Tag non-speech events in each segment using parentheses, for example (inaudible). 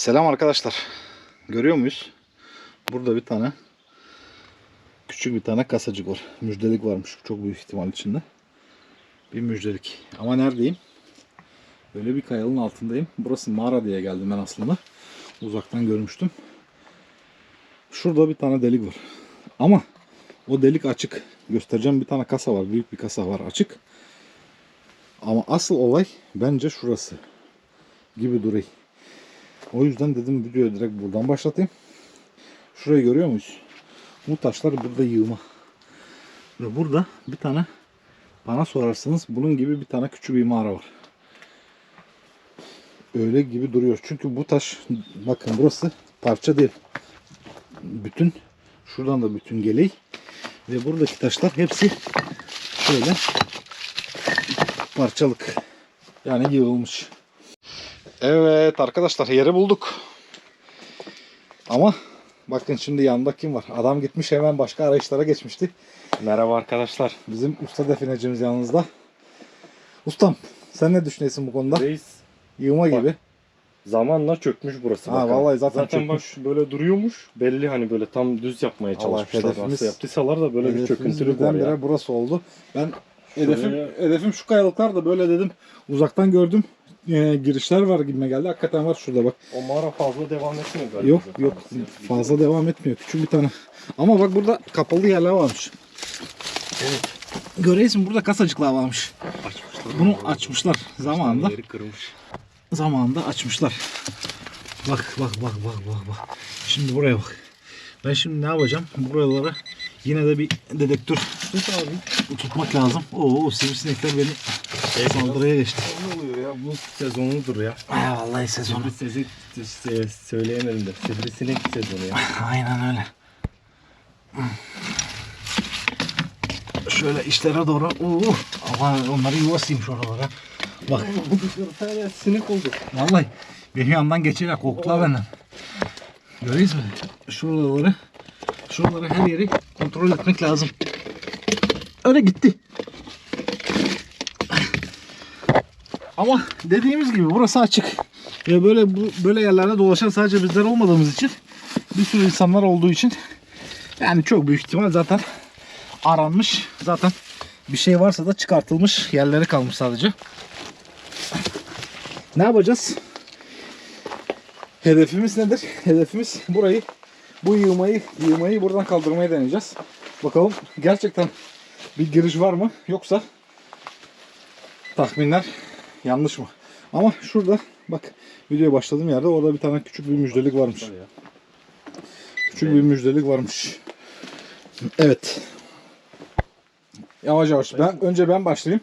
Selam arkadaşlar. Görüyor muyuz? Burada bir tane küçük bir tane kasacık var. Müjdelik varmış çok büyük ihtimal içinde. Bir müjdelik. Ama neredeyim? Böyle bir kayalın altındayım. Burası mağara diye geldim ben aslında. Uzaktan görmüştüm. Şurada bir tane delik var. Ama o delik açık. Göstereceğim bir tane kasa var. Büyük bir kasa var açık. Ama asıl olay bence şurası. Gibi duruyor. O yüzden dedim videoyu direkt buradan başlatayım. Şurayı görüyor muyuz? Bu taşlar burada yığma. Ve burada bir tane bana sorarsanız bunun gibi bir tane küçük bir mağara var. Öyle gibi duruyor. Çünkü bu taş bakın burası parça değil. Bütün şuradan da bütün geley ve buradaki taşlar hepsi şöyle parçalık. Yani yığılmış. Evet arkadaşlar yeri bulduk. Ama bakın şimdi yanında kim var? Adam gitmiş hemen başka arayışlara geçmişti. Merhaba arkadaşlar. Bizim usta definecimiz yanınızda. Ustam sen ne düşünüyorsun bu konuda? Reis Yığma Bak, gibi. zamanla çökmüş burası. Ha, vallahi zaten bak böyle duruyormuş. Belli hani böyle tam düz yapmaya Allah, çalışmışlar. hedefimiz- yaptıysalar da böyle bir çöküntülük var ya. burası oldu. Ben hedefim, Şuraya- hedefim şu kayalıklar da böyle dedim. Uzaktan gördüm. Ee, girişler var gibime geldi. Hakikaten var şurada bak. O mağara fazla devam etmiyor galiba. Yok zaten. yok fazla devam etmiyor. Küçük bir tane. Ama bak burada kapalı yerler varmış. Evet. Görüyorsun burada kasacıklar varmış. Açmışlar. Bunu açmışlar zamanında. Kırmış. Zamanında açmışlar. Bak bak bak bak bak bak. Şimdi buraya bak. Ben şimdi ne yapacağım? Buralara yine de bir dedektör Tut abi. tutmak lazım. Oo sivrisinekler beni saldırıya geçti. Ne oluyor ya? Bu sezonudur ya. Ay vallahi sezonu. Sivri sesi söyleyemedim de. Sivrisinek sezonu ya. (laughs) Aynen öyle. Şöyle işlere doğru. Oo, ama onları yuvasıyım şu oralara. Bak Bir tane sinek oldu. vallahi bir yandan geçerek korktular benden. Görüyoruz mu? Şuraları, şuraları her yeri kontrol etmek lazım. Öyle gitti. Ama dediğimiz gibi burası açık. Ve böyle bu, böyle yerlerde dolaşan sadece bizler olmadığımız için bir sürü insanlar olduğu için yani çok büyük ihtimal zaten aranmış. Zaten bir şey varsa da çıkartılmış. Yerleri kalmış sadece. Ne yapacağız? Hedefimiz nedir? Hedefimiz burayı bu yığmayı yığmayı buradan kaldırmayı deneyeceğiz. Bakalım gerçekten bir giriş var mı yoksa tahminler yanlış mı? Ama şurada bak videoya başladığım yerde orada bir tane küçük bir müjdelik varmış. Küçük bir müjdelik varmış. Evet. Yavaş yavaş. Ben önce ben başlayayım.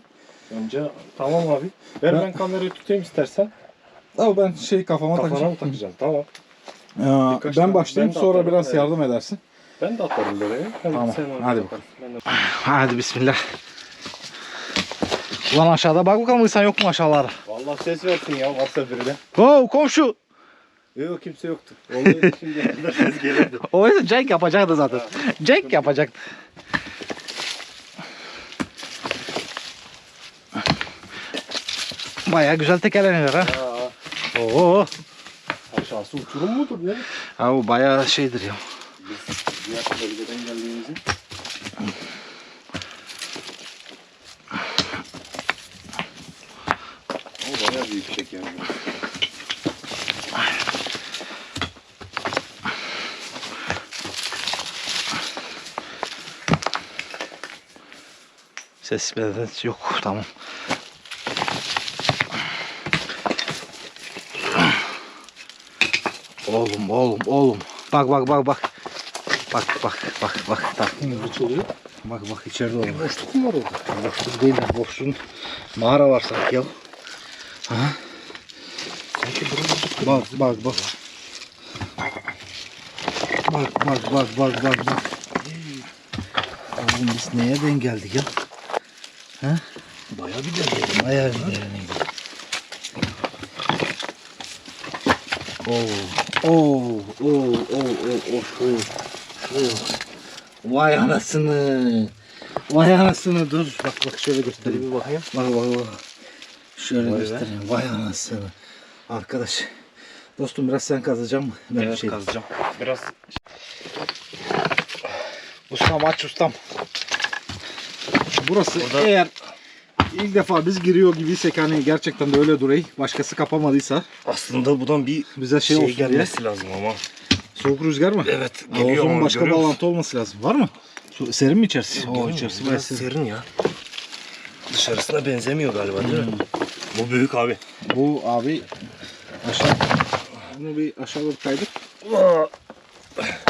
Önce tamam abi. Ver Ben- ben, kamerayı tutayım istersen. Ama ben şey kafama Kafana takacağım. mı takacaksın? Tamam. Ee, Birkaç ben başlayayım ben sonra biraz evet. yardım edersin. Ben de atarım böyle. Hadi Tamam, hadi de- Hadi bismillah. Ulan aşağıda bak bakalım insan yok mu aşağılara? Vallahi ses versin ya varsa biri de. Oo komşu. Yok kimse yoktu. Olsaydı şimdi ses (laughs) gelirdi. O yüzden Cenk yapacaktı zaten. Cenk yapacaktı. Baya güzel tekerleniyor ha. Aa, Oo. aşağısı uçurum mudur ne? Ha bu baya şeydir ya. Biz diğer bölgeden geldiğimizi. O bayağı yani. Ses beden yok tamam. Oğlum oğlum oğlum. Bak bak bak bak. Bak bak bak bak. bak. Açılıyor. Bak bak içeride oğlum. Boşluk mu var orada? Boşluk değil boşluğun mağara var sanki ya. Ha? Sanki burası Bak bak bak. Bak bak bak bak bak bak. Oğlum biz neye denk geldik ya? Ha? bayağı bir derdi. Bayağı bir gidiyor. Oo. Oo. Oo. Oo. Oo. Oo. Oo. Vay anasını. Vay anasını dur. Bak bak şöyle göstereyim. bir bakayım. Bak bak bak. Şöyle Vay be. göstereyim. Vay anasını. Arkadaş. Dostum biraz sen kazacak mı? Ben Evet şey. kazacağım. Biraz Ustam aç ustam. Burası Burada- eğer ilk defa biz giriyor gibiysek hani gerçekten de öyle durayım. Başkası kapamadıysa aslında buradan bir bize şey, şey, olsun diye. gelmesi lazım ama. Soğuk rüzgar mı? Evet geliyor ama başka bağlantı olması lazım. Var mı? Su- Serin mi içerisi? Oo, içerisi Biraz serin. serin ya. Dışarısına benzemiyor galiba değil mi? Bu büyük abi. Bu abi aşağı bunu bir aşağı doğru kaydır.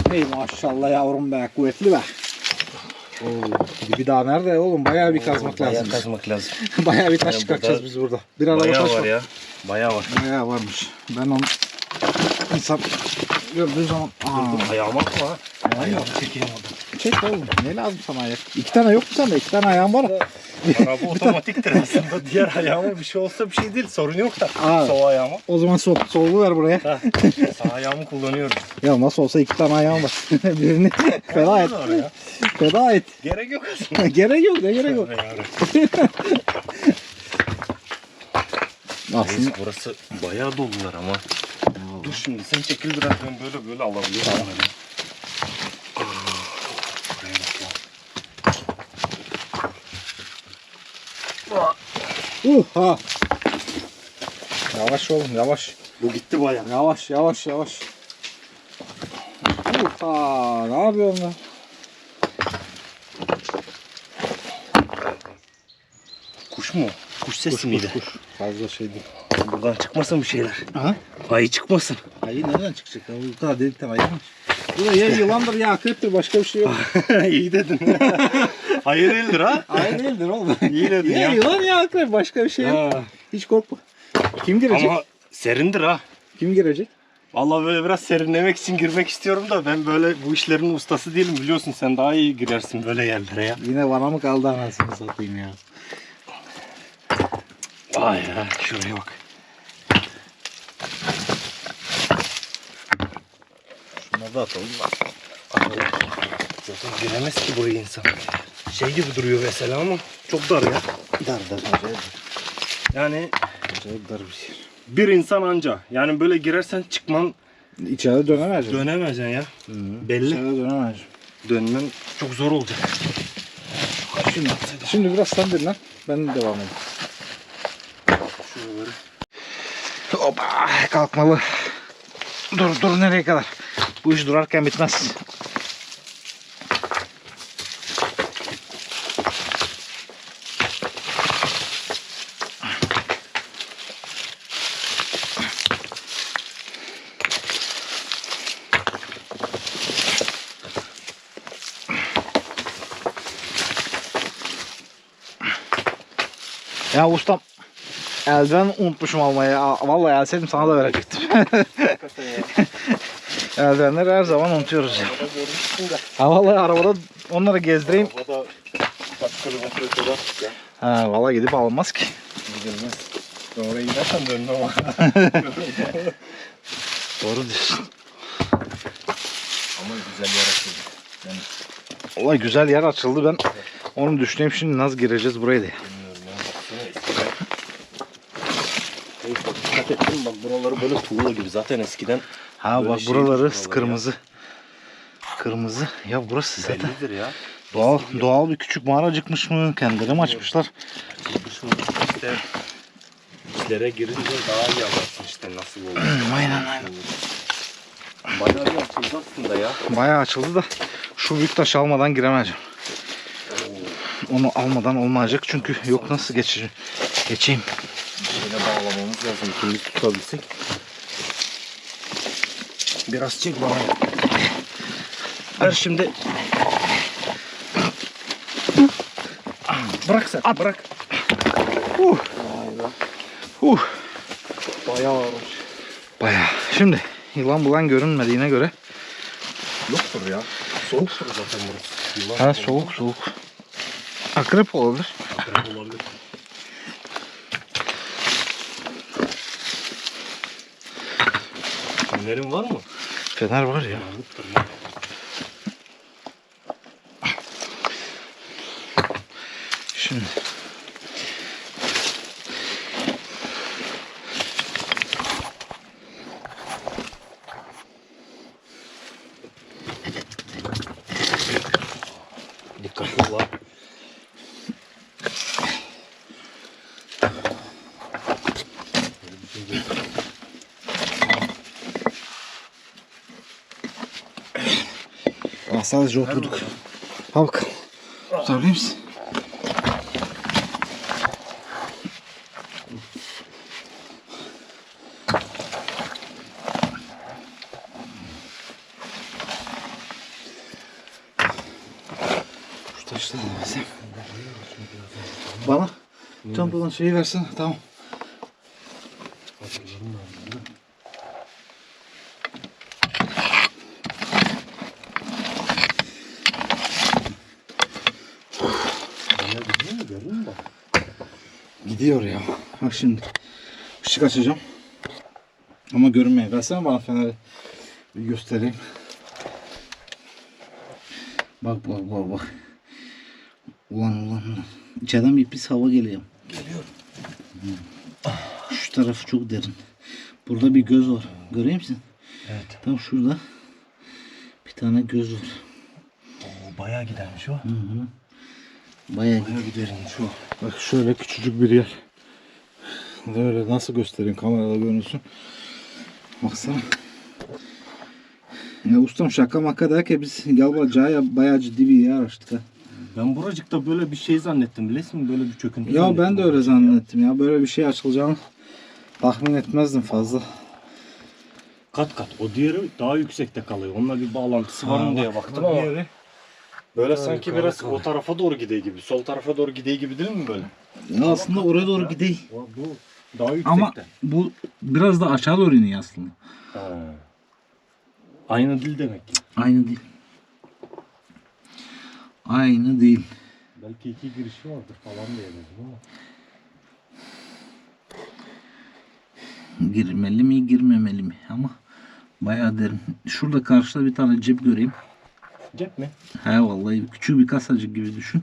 Hey maşallah yavrum be kuvvetli be. Oo, bir daha nerede oğlum? Bayağı bir kazmak Bayağı lazım. kazmak lazım. (laughs) Bayağı bir taş Yani çıkartacağız biz burada. Bir araba Bayağı taş var var. ya. Bayağı var. Bayağı varmış. Ben onu insan gördüğü zaman aa, Ayağıma bak ha. ayağım çekeyim orada. Çek oğlum. Ne lazım sana ayak? İki tane yok mu sende? İki tane ayağın var. Araba otomatiktir aslında. (laughs) Diğer ayağıma bir şey olsa bir şey değil. Sorun yok da. Aa. Sol ayağıma. O zaman sol, solu ver buraya. Ha. Sağ ayağımı kullanıyorum. Ya nasıl olsa iki tane ayağın var. (laughs) Birini feda et. Feda et. Gerek yok aslında. (laughs) gerek yok ne gerek yok. Aslında Neyse burası bayağı dolular ama. Dur şimdi sen çekil biraz ben böyle böyle alabiliyorum. Tamam. Buraya bak ya. Uh ha. Yavaş oğlum yavaş. Bu gitti bayağı. Yavaş yavaş yavaş. Uh ha ne yapıyorsun lan? Kuş mu? Kuş sesi miydi? kuş. Fazla şey değil. Buradan çıkmasın bir şeyler. Aha. Ayı çıkmasın. Ayı nereden çıkacak? Bu kadar delikten ayı mı? Bu da ya yılandır ya akreptir başka bir şey yok. (laughs) İyi dedin. (laughs) Ayı değildir ha. Ayı değildir oğlum. İyi dedin ya ya. yılan ya akrep başka bir şey yok. Ha. Hiç korkma. Kim girecek? Ama serindir ha. Kim girecek? Vallahi böyle biraz serinlemek için girmek istiyorum da ben böyle bu işlerin ustası değilim biliyorsun sen daha iyi girersin böyle yerlere ya. Yine bana mı kaldı anasını satayım ya. Vay ya şuraya bak. Şunları da atalım. Atalım. Zaten giremez ki buraya insan. Şey gibi duruyor mesela ama çok dar ya. Dar dar. Acayip, Yani acayip dar bir şey. bir insan anca. Yani böyle girersen çıkman İçeride dönemez. dönemezsin ya. Belli. İçeride dönemez. Dönmen çok zor olacak. Şimdi, şimdi biraz sen dinlen. Ben devam edeyim. Şuraları. Hoppa kalkmalı. Dur dur nereye kadar? Bu iş durarken bitmez. Ya ustam eldiven unutmuşum almayı. Vallahi alsaydım sana da verecektim. (laughs) Eldivenleri her zaman unutuyoruz ya. Ha vallahi arabada onları gezdireyim. Arabada kaç kilometre kadar ya. Ha vallahi gidip almaz ki. Gidilmez. Oraya gidersen dönme ama. (laughs) Doğru diyorsun. ama güzel yer açıldı. Vallahi güzel yer açıldı ben. Onu düşüneyim şimdi nasıl gireceğiz buraya diye. Dikkat ettim bak buraları böyle tuğla gibi zaten eskiden Ha Böyle bak şey buraları buralar ya. kırmızı. Kırmızı. Ya burası zaten bellidir ya. doğal doğal bir küçük mağaracıkmış mı? Kendileri mi açmışlar? Dışında işte içlere girince daha iyi anlarsın işte nasıl oldu. (clears throat) aynen aynen. Bayağı bir açıldı aslında ya. Bayağı açıldı da şu büyük taşı almadan giremeyeceğim. Onu almadan olmayacak çünkü yok nasıl geçeceğim. Geçeyim. Bir şeyle bağlamamız lazım. İkimiz tutabilsek. Biraz çek bana. Ver şimdi. Bırak sen. At. Bırak. Uh. Uh. Bayağı ağırmış. Bayağı. Şimdi yılan bulan görünmediğine göre. Yoktur ya. Soğuktur zaten burası. Yılan Ha soğuk soğuk. Akrep olabilir. Akrep olabilir. Fenerin var mı? Fener var ya. Şimdi. Sadece oturduk. Al bakalım. Tutabilir misin? Şu taşları da. Bana çantadan şeyi versene. Tamam. Gidiyor ya. Bak şimdi. Işık açacağım. Ama görünmeye. Versene bana feneri. Göstereyim. Bak bak bak bak. Ulan ulan ulan. İçeriden bir pis hava geliyor. Geliyor. Şu tarafı çok derin. Burada bir göz var. Görüyor musun? Evet. Tam şurada. Bir tane göz var. Oo, bayağı gidermiş o. Hı hı. Bayağı Bayağı gidermiş o. Bak şöyle küçücük bir yer. Böyle nasıl göstereyim kamerada görünsün. Baksana. Ya ustam şaka maka derken biz galiba caya bayağı ciddi bir yer açtık ha. Ben buracıkta böyle bir şey zannettim biliyorsun böyle bir çöküntü Ya ben de öyle zannettim ya. Böyle bir şey açılacağını tahmin etmezdim fazla. Kat kat. O diğeri daha yüksekte kalıyor. Onunla bir bağlantısı var mı diye bak, baktım bak ama diğeri. Böyle Tabii, sanki biraz kalır. o tarafa doğru gidiyor gibi. Sol tarafa doğru gidiyor gibi değil mi böyle? Ya aslında oraya doğru gideyim. Bu daha yüksekte. Ama bu biraz da aşağı doğru iniyor aslında. Ha. Aynı dil demek ki. Aynı değil. Aynı değil. Belki iki girişi vardır falan diye dedim ama. Girmeli mi girmemeli mi ama bayağı derin. Şurada karşıda bir tane cep göreyim. Cep mi? He vallahi küçük bir kasacık gibi düşün.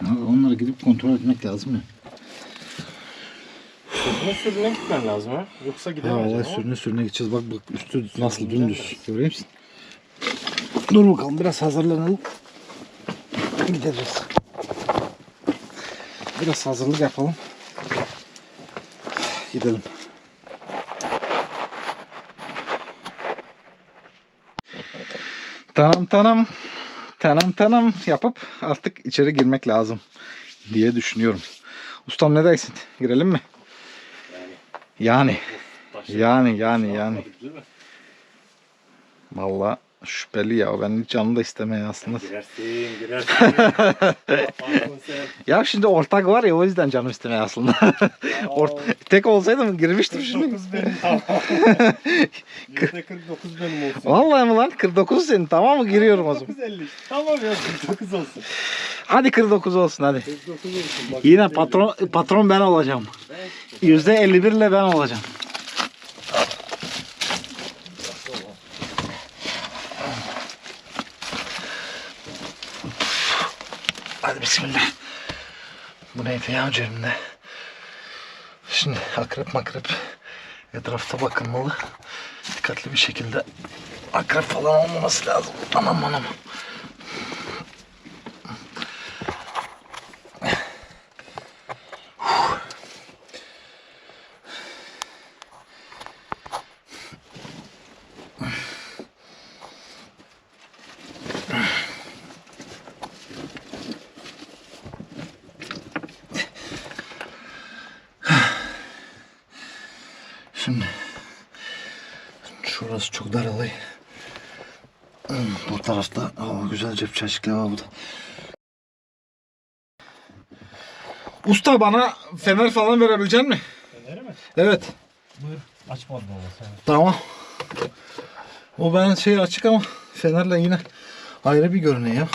Ama onları gidip kontrol etmek lazım ya. Sürüne sürüne gitmen lazım ha. Yoksa Ya gidemeyeceksin vallahi sürüne sürüne gideceğiz. Bak bak üstü nasıl dümdüz. Görüyor musun? Dur bakalım biraz hazırlanalım. Gideceğiz. Biraz hazırlık yapalım. Gidelim. Tanam tanam. Tanam tanam yapıp artık içeri girmek lazım diye düşünüyorum. Ustam ne dersin? Girelim mi? Yani. Yani yani yani. Mi? Valla şüpheli ya. Ben hiç canlı da istemeye aslında. Girersin, girersin. (laughs) Ya şimdi ortak var ya o yüzden canım istemeye aslında. Ort- tek olsaydım girmiştim şimdi. 49 benim tamam. (laughs) Yüzde 49 benim olsun. Vallahi mi lan 49 senin tamam mı giriyorum o zaman. 950 işte. Tamam ya 49 olsun. Hadi 49 olsun hadi. 49 olsun. Bak, Yine yüzde patron patron ben olacağım. elli. %51 ile ben olacağım. Bismillah. Bu neydi ya cebimde? Şimdi akrep makrep etrafta bakılmalı. Dikkatli bir şekilde akrep falan olmaması lazım. Anam anam. Şimdi şurası çok dar alay. Hmm, Bu tarafta aa, güzel cep çeşitli var burada. Usta bana fener falan verebilecek mi? Feneri mi? Evet. Buyur. Açmadım ama sen. Tamam. O ben şey açık ama fenerle yine ayrı bir görünüyor.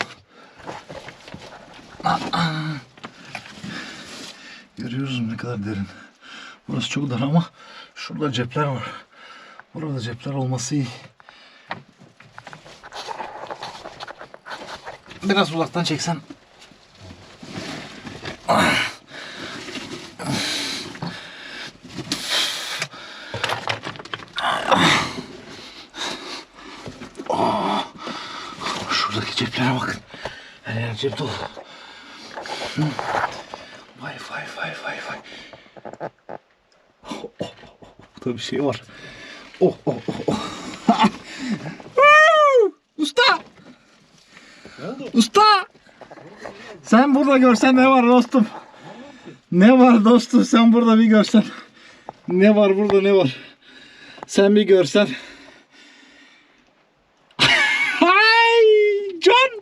Aa. Görüyoruz ne kadar derin. Burası çok dar ama şurada cepler var. Burada cepler olması iyi. Biraz uzaktan çeksen. Şuradaki ceplere bakın. Her yer cep dolu. Vay vay vay vay vay. Oh, oh, oh. Burada bir şey var. Oh oh oh. oh. Usta! Usta! Sen burada görsen ne var dostum? Ne var dostum sen burada bir görsen. Ne var burada ne var? Sen bir görsen. Hay! Can!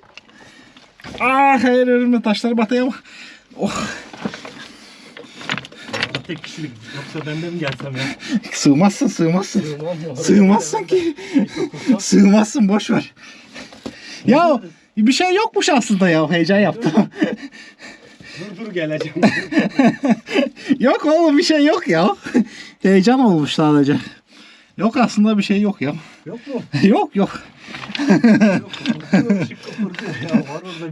Ah hayır önümde taşlar batıyor ama. Oh, Tek kişilik. Yoksa ben de mi gelsem ya? sığmazsın sığmazsın. Sığmam. Sığmazsın ki. Sığmazsın boş ver. Ya bir şey yokmuş aslında ya heyecan yaptım. Dur dur geleceğim. yok oğlum bir şey yok ya. heyecan olmuş sadece. Yok aslında bir şey yok ya. Yok mu? yok yok.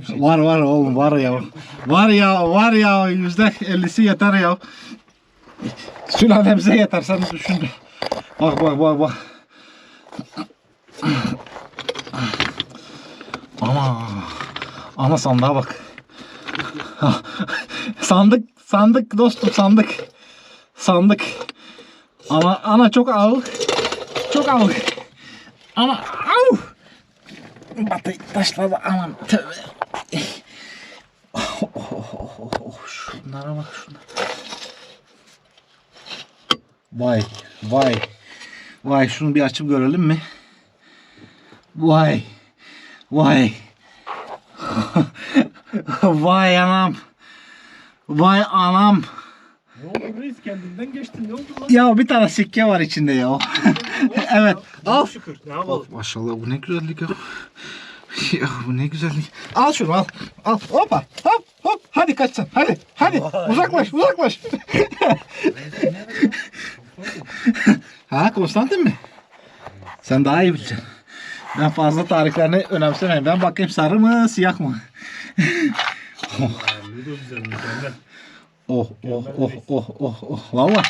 Şey. Var var oğlum var ya. Var ya var ya yüzde ellisi yeter ya. Sülalemize yeter sen düşün. Bak bak bak bak. Ama ana sandığa bak. sandık sandık dostum sandık. Sandık. Ana ana çok ağır. Çok ağır. Ana au. Batı taşladı aman tövbe. Oh, oh, oh, oh, oh. Şunlara bak şuna. Vay vay. Vay şunu bir açıp görelim mi? Vay. Vay. (laughs) Vay anam. Vay anam. Ne oldu reis kendinden geçtin ne oldu lan? Ya bir tane sikke var içinde ya. (laughs) evet. Al. Şükür ne yapalım? Maşallah bu ne güzellik ya. (laughs) Ya bu ne güzellik. Al şunu al. Al. Hoppa. Hop hop. Hadi kaç sen. Hadi. Hadi. Uzaklaş uzaklaş. (laughs) ha Konstantin mi? Sen daha iyi bileceksin. Ben fazla tariflerini önemsemeyim. Ben bakayım sarı mı siyah mı? Mükemmel. Oh oh oh oh oh oh. Valla.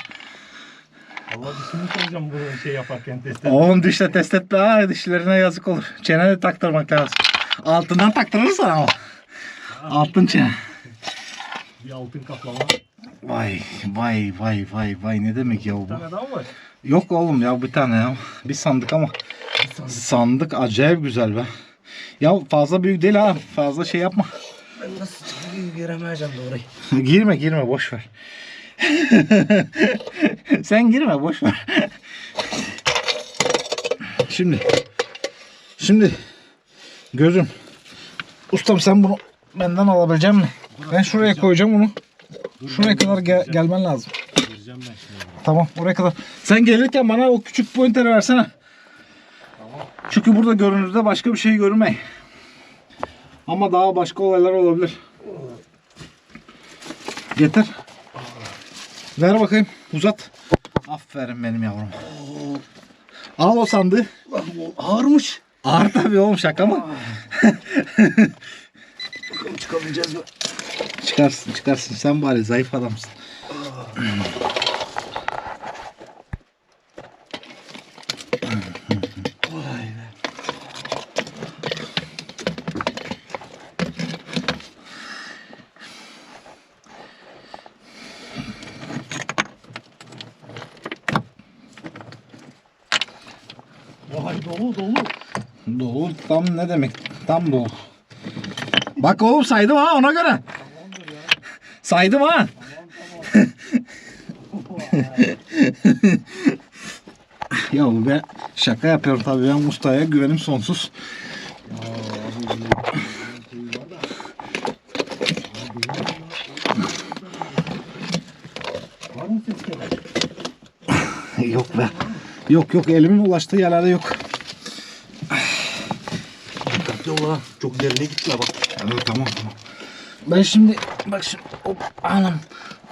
Allah dişimi soracağım bu şey yaparken test et. Oğlum dişle test etme ha. Dişlerine yazık olur. Çeneni taktırmak lazım. Altından taktırırsan ama. Altın çene. Bir altın kaplama. Vay vay vay vay vay ne demek ya Bir bu? tane daha var? Yok oğlum ya bir tane ya. Bir sandık ama. Sandık acayip güzel be. Ya fazla büyük değil ha. Fazla şey yapma. Ben nasıl çıkıyor giremeyeceğim orayı. (laughs) girme girme boş ver. (laughs) Sen girme boş ver. Şimdi. Şimdi. Gözüm. Ustam sen bunu benden alabilecek misin? Ben şuraya koyacağım bunu. Şuraya kadar gel- gelmen lazım. Gireceğim ben şimdi. Tamam oraya kadar. Sen gelirken bana o küçük pointeri versene. Çünkü burada görünürde başka bir şey görünmey. Ama daha başka olaylar olabilir. Getir. Ver bakayım. Uzat. Aferin benim yavrum. Al o sandığı. Ağırmış. Ağır tabii oğlum şaka mı? Bakalım çıkabileceğiz mi? Çıkarsın çıkarsın. Sen bari zayıf adamsın. Vay dolu dolu. Dolu tam ne demek? Tam dolu. Bak oğlum saydım ha ona göre. Saydım ha. (laughs) ya ben şaka yapıyorum tabii ben ustaya güvenim sonsuz. Yok be. Yok yok elimin ulaştığı yerlerde yok. Dikkatli ol ha. Çok derine gitme bak. Evet, tamam tamam. Ben şimdi bak şimdi hop anam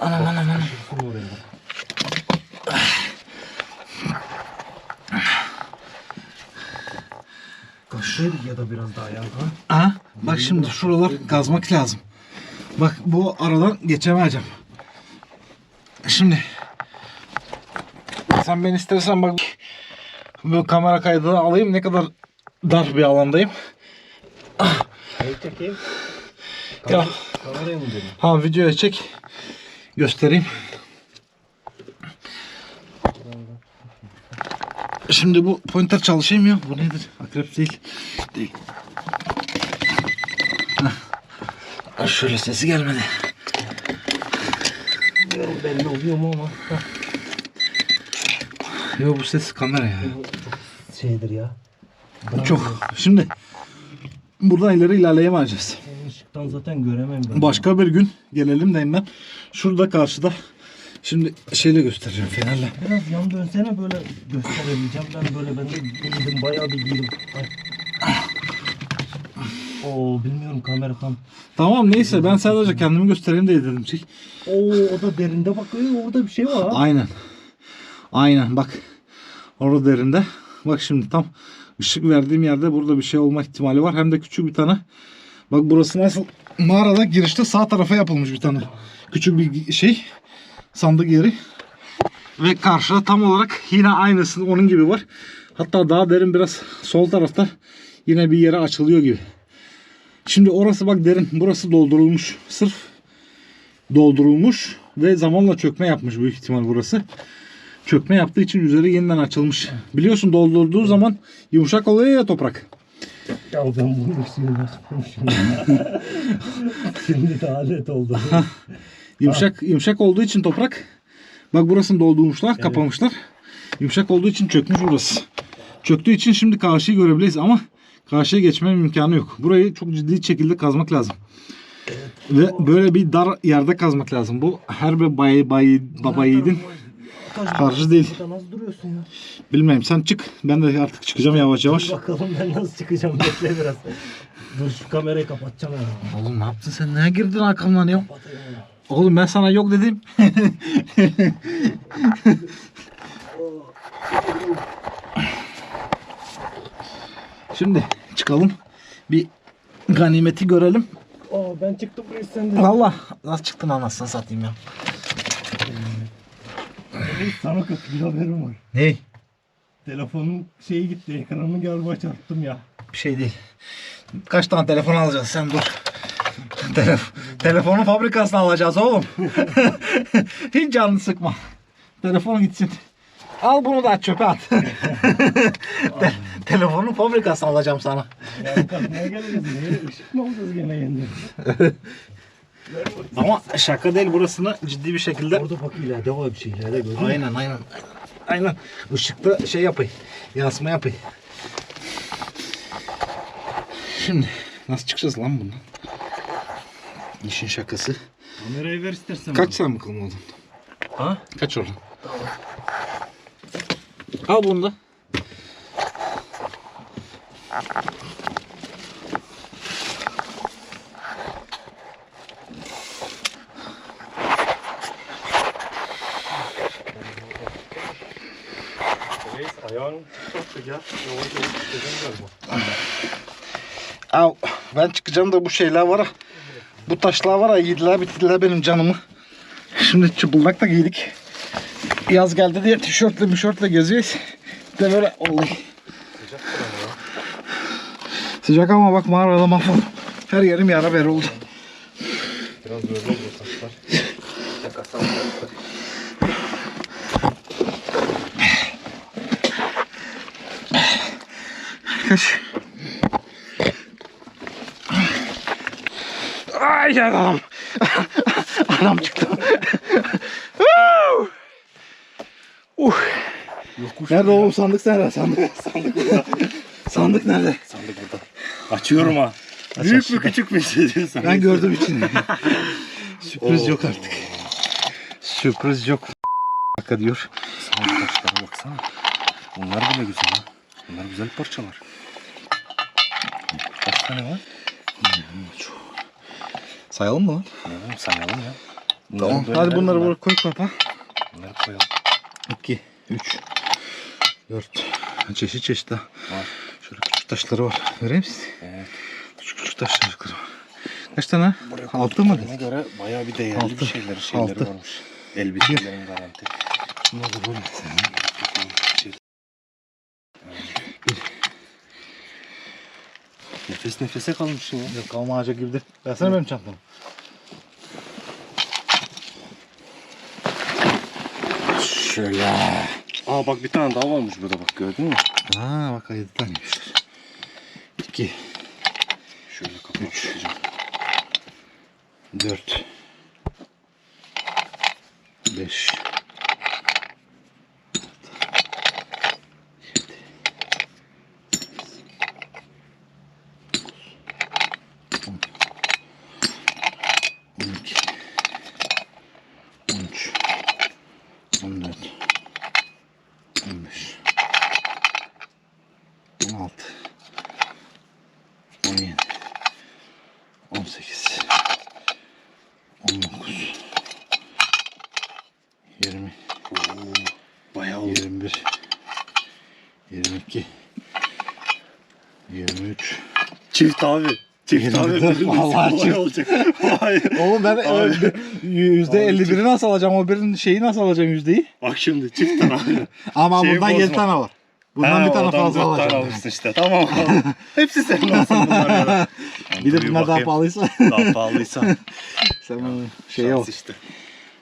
anam anam anam. Kaşır ya da biraz daha yan ha. Aha, bak şimdi şuralar kazmak lazım. Bak bu aradan geçemeyeceğim. Şimdi sen ben istersen bak bu kamera kaydını alayım ne kadar dar bir alandayım. Neyi çekeyim? Ya, Kameraya mı dedim? ha videoya çek göstereyim. Şimdi bu pointer çalışayım ya. Bu nedir? Akrep değil. Değil. Heh. Şöyle sesi gelmedi. Bilmiyorum belli oluyor mu ama. Yok bu ses kamera ya. Çok şeydir ya. Çok. Şimdi buradan ileri ilerleyemeyeceğiz. Işıktan zaten göremem ben. Başka bir gün gelelim deyim ben. Şurada karşıda. Şimdi şeyle göstereceğim fenerle. Biraz yan dönsene böyle gösterebileceğim. Ben böyle ben de giydim bayağı bir giydim. Ay. Oo bilmiyorum kamera tam. Tamam neyse ben sadece kendimi göstereyim diye dedim. Çek. Oo o da derinde bakıyor orada bir şey var. Aynen. Aynen bak. Orada derinde. Bak şimdi tam ışık verdiğim yerde burada bir şey olma ihtimali var. Hem de küçük bir tane. Bak burası nasıl mağarada girişte sağ tarafa yapılmış bir tane. Küçük bir şey. Sandık yeri. Ve karşıda tam olarak yine aynısı onun gibi var. Hatta daha derin biraz sol tarafta yine bir yere açılıyor gibi. Şimdi orası bak derin. Burası doldurulmuş. Sırf doldurulmuş ve zamanla çökme yapmış büyük ihtimal burası. Çökme yaptığı için üzeri yeniden açılmış. Biliyorsun doldurduğu zaman yumuşak oluyor ya toprak. Ya ben bunu şimdi nasıl konuşuyorum? (laughs) şimdi de alet oldu. Yumuşak yumuşak olduğu için toprak. Bak burasını doldurmuşlar, kapamışlar. Yumuşak olduğu için çökmüş burası. Çöktüğü için şimdi karşıyı görebiliriz ama karşıya geçme imkanı yok. Burayı çok ciddi şekilde kazmak lazım. Ve böyle bir dar yerde kazmak lazım. Bu her bir bay, bay, baba yiğidin harcı değil. Burada nasıl duruyorsun ya? Bilmem sen çık. Ben de artık çıkacağım yavaş yavaş. Dur bakalım ben nasıl çıkacağım bekle biraz. Dur şu kamerayı kapatacağım ya. Oğlum ne yaptın sen? Neye girdin arkamdan ya? Oğlum ben sana yok dedim. (laughs) Şimdi çıkalım. Bir ganimeti görelim. Aa ben çıktım buraya sen de. Allah nasıl çıktın anasını satayım ya. Sana kötü bir haberim var. Ne? Telefonun şeyi gitti ekranını galiba çarptım ya. Bir şey değil. Kaç tane telefon alacağız sen dur. Telef telefonun fabrikasını alacağız oğlum. (laughs) Hiç canını sıkma. Telefon gitsin. Al bunu da çöpe at. (laughs) Te- telefonun fabrikasını alacağım sana. Ya kalkmaya geliriz. Niye ışık mı alacağız gene yeniden? (laughs) Ama şaka değil burasını ciddi bir şekilde. Orada bak ileride var bir şey ileride gördün mü? Aynen aynen. Aynen. Işıkta şey yapay. Yansıma yapay. Şimdi nasıl çıkacağız lan bundan? İşin şakası. Kamerayı ver istersen. Kaç sen bakalım oğlum? Ha? Kaç oradan? Al bunu da. Sıcak. Yavaş yavaş çıkacağım galiba. Al. Ben çıkacağım da bu şeyler var. ya, Bu taşlar var ya yediler bitirdiler benim canımı. Şimdi çıplak da giydik. Yaz geldi diye tişörtle mişörtle geziyoruz. Bir De böyle oldu. Sıcak ama bak mağarada mahvoldum. Her yerim yara bere oldu. Biraz böyle oluyor taşlar. (laughs) Kaç. Ay adam. (laughs) Anam çıktı. uh. Yokuş. Nerede oğlum sandık nerede sandık? (laughs) Sandık burada. Sandık nerede? Sandık burada. Açıyorum ha. Aç, Büyük aç. mü küçük mü hissediyorsun? Ben gördüm içini. (laughs) Sürpriz Oo. yok artık. Sürpriz yok. Dakika diyor. Sandık taşlara baksana. Bunlar bile güzel ha. Bunlar güzel parçalar. Tane var? Sayalım mı lan? Bileyim sayalım ya. Tamam. böyle Hadi bunları bunlar- buraya koy kapa. Bunları koyalım. 2, 3, 4. Çeşit çeşit ha. Var. Şöyle küçük taşları var. Göreyim siz. Evet. Küçük küçük taşları var. Kaç tane? Altı mı? Buna göre bayağı bir değerli Altı. bir şeyler, şeyleri Altı. varmış. Elbiselerin garanti. Bunlar da böyle. Nefes nefese kalmışsın ya. Yok kalma ağaca girdi. Versene benim çantamı. Şöyle. Aa bak bir tane daha varmış burada bak gördün mü? Aa bak 7 taneymişler. 2, Şöyle çıkacağım. 4, 14, 15, 16, 17, 18, 19, 20, Oo, bayağı oldu. 21, 22, 23. Çift abi. Çift abi. benim Vallahi çift. olacak. Vay. Oğlum ben Abi. yüzde 51'i nasıl alacağım? O birinin şeyi nasıl alacağım yüzdeyi? Bak şimdi çift tane abi. (laughs) Ama Şeyi bundan bozma. 7 tane var. Bundan Ha, bir tane oradan fazla dört tane alacağım. alırsın işte. Tamam abi. (laughs) Hepsi senin olsun bunlar ya. Bir de Dur bunlar daha bakayım. pahalıysa. Daha pahalıysa. (laughs) sen bunu Şans al. işte.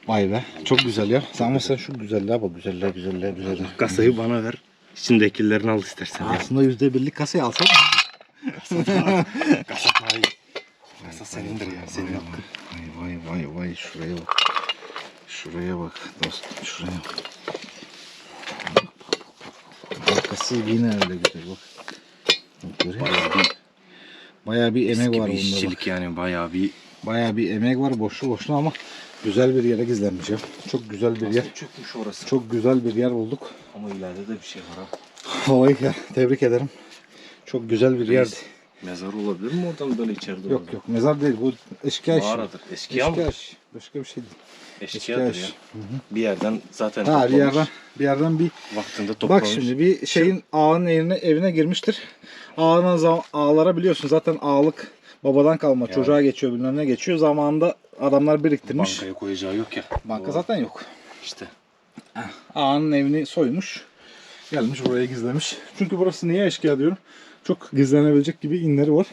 Vay be. Çok güzel ya. Sen mesela şu güzelliğe bak. Güzelliğe güzelliğe güzelliğe. Kasayı bana ver. İçindekilerini al istersen. ya. Aslında yüzde birlik kasayı alsam. Kasa daha iyi. Kasa senindir ya. Senin hakkın. Vay vay vay vay şuraya bak. Şuraya bak dostum şuraya bak. Arkası yine öyle güzel bak. Bak görüyor musun? Bayağı bir, emek var bunda bak. işçilik yani. Bayağı bir. Bayağı bir emek var boşlu boşuna ama güzel bir yere gizlenmiş ya. Çok güzel bir yer. çökmüş orası. Çok güzel bir yer bulduk. Ama ileride de bir şey var ha. Vallahi ya, tebrik ederim. Çok güzel bir yerdi. Mezar olabilir mi oradan böyle içeride? Yok yok mezar değil bu eşkıya işi. Mağaradır. Eşkıya mı? Eşkıya. Başka bir şey değil. Eşkıyadır Eşkıya ya. Bir yerden zaten Ha bir toplamış. yerden bir yerden bir Vaktinde bak toplamış. şimdi bir şeyin ağanın evine evine girmiştir. Ağanın zam- ağalara biliyorsun zaten ağalık babadan kalma Ya. çocuğa geçiyor bilmem ne geçiyor. Zamanında adamlar biriktirmiş. Bankaya koyacağı yok ya. Banka O- zaten yok. İşte. Ağanın evini soymuş. Gelmiş buraya gizlemiş. Çünkü burası niye eşkıya diyorum. Çok gizlenebilecek gibi inleri var.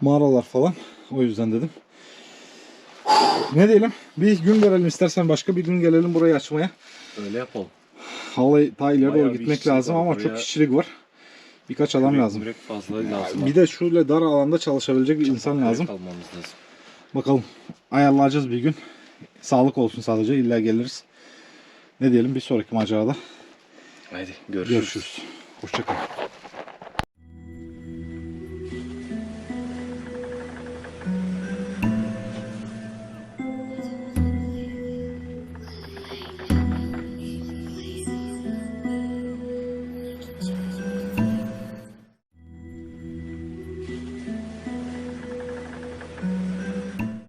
Mağaralar falan. O yüzden dedim. Ne diyelim? Bir gün verelim istersen başka bir gün gelelim burayı açmaya. Öyle yapalım. Vallahi daha ileri doğru gitmek lazım ama çok işçilik var. Birkaç adam lazım. Yürek fazla lazım. Bir de şöyle dar alanda çalışabilecek bir insan lazım. Lazım. Bakalım ayarlayacağız bir gün. Sağlık olsun sadece illa geliriz. Ne diyelim bir sonraki macerada Haydi görüşürüz. görüşürüz. Hoşçakalın.